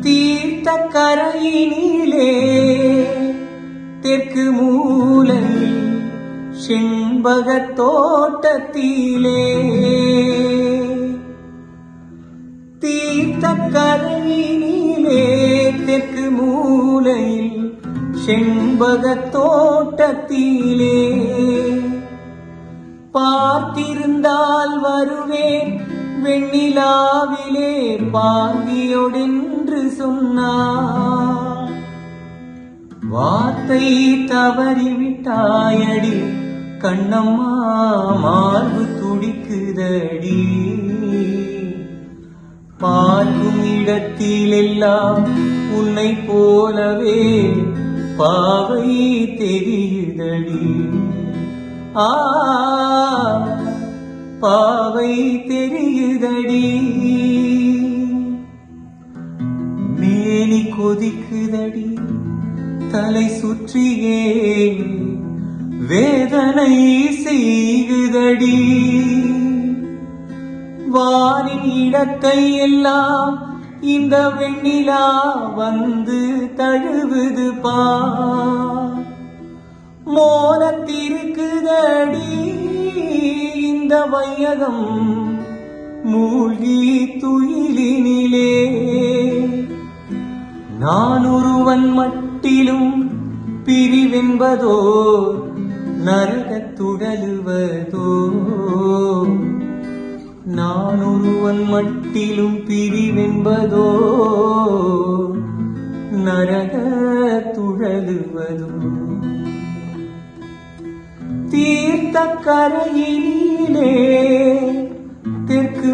தீர்த்த கரையினிலே தெற்கு மூலையில் செண்பக தோட்டத்திலே. தீர்த்த கரையினிலே தெற்கு மூலையில் செண்பக தோட்டத்திலே. பார்த்திருந்தால் வருவேன் வெண்ணிலாவிலே பாங்கியொடின் என்று சொன்னார். வார்த்தை தவறிவிட்டாயடி கண்ணம்மா மார்பு துடிக்குதடி. பார்க்கும் இடத்திலெல்லாம் உன்னை போலவே பாவை தெரியுதடி. ஆ பாவை தெரியுதடி. மேனி கொதிக்குதடி. தலை சுற்றியே வேதனை செய்குதடி. வானின் இடத்தை எல்லாம் இந்த வெண்ணிலா வந்து தழுவுது பா. மோனத்திருக்குதடி இந்த வையகம் மூழ்கி துயிலினிலே. நான் ஒருவன் மட்டிலும் பிரிவென்பதோ நரகத்துடலுவதோ. நான் ஒருவன் மட்டிலும் பிரிவென்பதோ நரகத்துழலுவதோ தீர்த்த கரையிலே தெற்கு